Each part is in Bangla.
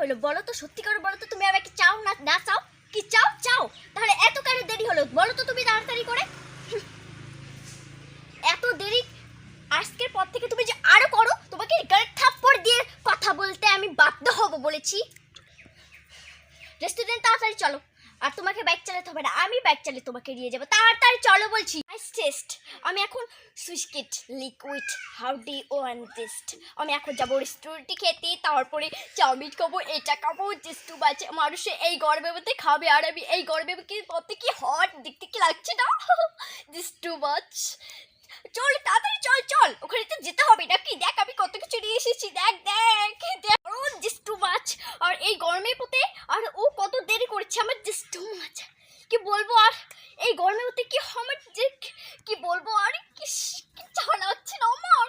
হলো? বলো তো সত্যি করে বলো তো তুমি আমাকে চাও না না চাও? কি চাও? চাও। তাহলে এত কেন দেরি হলো? বলো তো তুমি তাড়াতাড়ি করে। এত দেরি আজকের পর থেকে তুমি যে আরও করো, তোমাকে গাড়ি থাপ্পড় দিয়ে কথা বলতে আমি বাধ্য হব বলেছি। রেস্টুরেন্ট তাড়াতাড়ি চলো। আর তোমাকে বাইক চালাতে হবে না, আমি বাইক চালিয়ে তোমাকে নিয়ে যাব। তাড়াতাড়ি চলো বলছি। টেস্ট আমি এখন সুইচকিট লিকুইড হাউডি ও অ্যান্ড টেস্ট আমি এখন যাব রেস্টুরেন্টে খেতে, তারপরে চাউমিন খাব, এটা খাব চেস্টু বাচ্চা মানুষে এই গরমের মধ্যে খাবে, আর আমি এই গরমের মধ্যে কি হট দেখতে কি লাগছে না? দিস টু মাচ চল, তাড়াতাড়ি চল চল, ওখানে তো যেতে হবে নাকি? দেখ, আমি কত কিছু নিয়ে এসেছি, দেখ দেখ দেখ ও দিস টু মাচ আর এই গরমের মধ্যে আর ও কত দেরি করছে, আমার টু মাচ কি বলব আর? এই গরমের মধ্যে কি আমার যে কি বলব আর? কি জানা হচ্ছে না আমার।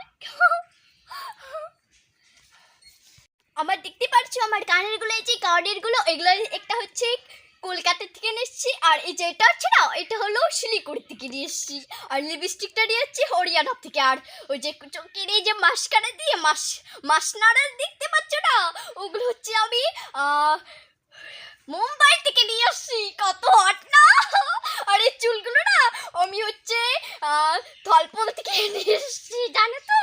আমার দেখতে পাচ্ছ আমার কানেরগুলো, এই যে কানেরগুলো, এগুলো একটা হচ্ছে কলকাতা থেকে নিয়ে এসেছি। আর এই যে এটা হচ্ছে না, এটা হলো শিলিগুড়ি থেকে নিয়ে এসেছি। আর লিপস্টিকটা নিয়ে এসেছি হরিয়ানা থেকে। আর ওই যে চোখের এই যে মাস্কারা দিয়ে, মাস মাসনারা দেখতে পাচ্ছ না? ওগুলো হচ্ছে আমি মুম্বাই থেকে নিয়ে আসছি, কত হট না? আর এই চুলগুলো না আমি হচ্ছে ধলপল থেকে নিয়ে এসেছি জানো তো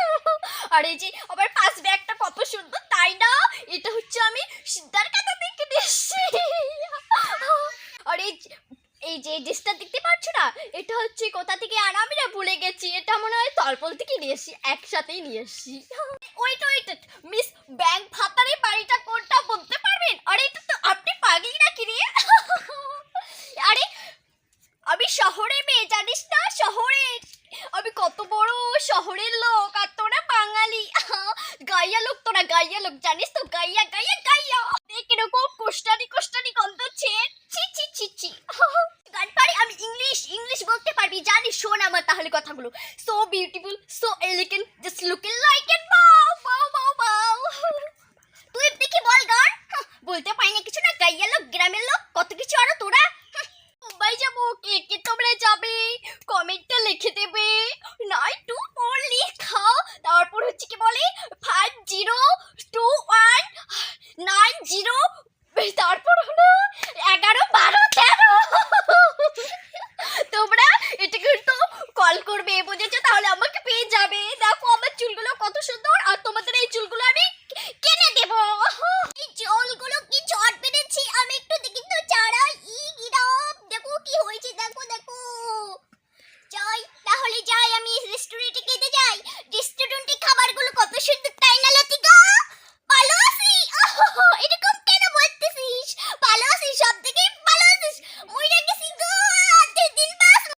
আর এই যে আবার পাশ ব্যাগটা কত সুন্দর, তাই না? এটা হচ্ছে আমি সিদ্ধার কাতা থেকে নিয়ে এসেছি আর এই এই যে ড্রেসটা দেখতে পাচ্ছ না এটা হচ্ছে কোথা থেকে আর আমি না ভুলে গেছি, এটা মনে হয় তলপল থেকে নিয়ে এসেছি, একসাথেই নিয়ে এসেছি। ওইটা ওইটা মিস ব্যাংক ভাতারে বাড়িটা কোনটা বলতে পারবেন আরে এটা তো আপনি পাগলি নাকি রে আরে আমি শহরে মেয়ে, জানিস না? শহরের। আমি কত বড় শহরের লোক, আর তোরা বাঙালি। গাইয়া লোক তোরা গাইয়া লোক, জানিস তো? গাইয়া গাইয়া গাইয়া। দেখ এরকম কোষ্টানি কোষ্টানি গন্ধ ছে। ছি ছি ছি ছি। গান পারি আমি ইংলিশ ইংলিশ বলতে পারবি। জানিস, শোন আমার তাহলে কথাগুলো। So beautiful so elegant just looking like it বাও বাও বাও বাও তুই দেখি বল গান হাহ, বলতে পারি না কিছু না গাইয়া লোক গ্রামের লোক কত কিছু আরও তোরা হাহ, মুম্বাই কি কে তোমরা যাবে? কমেন্টটা লিখে দেবে। নাই টু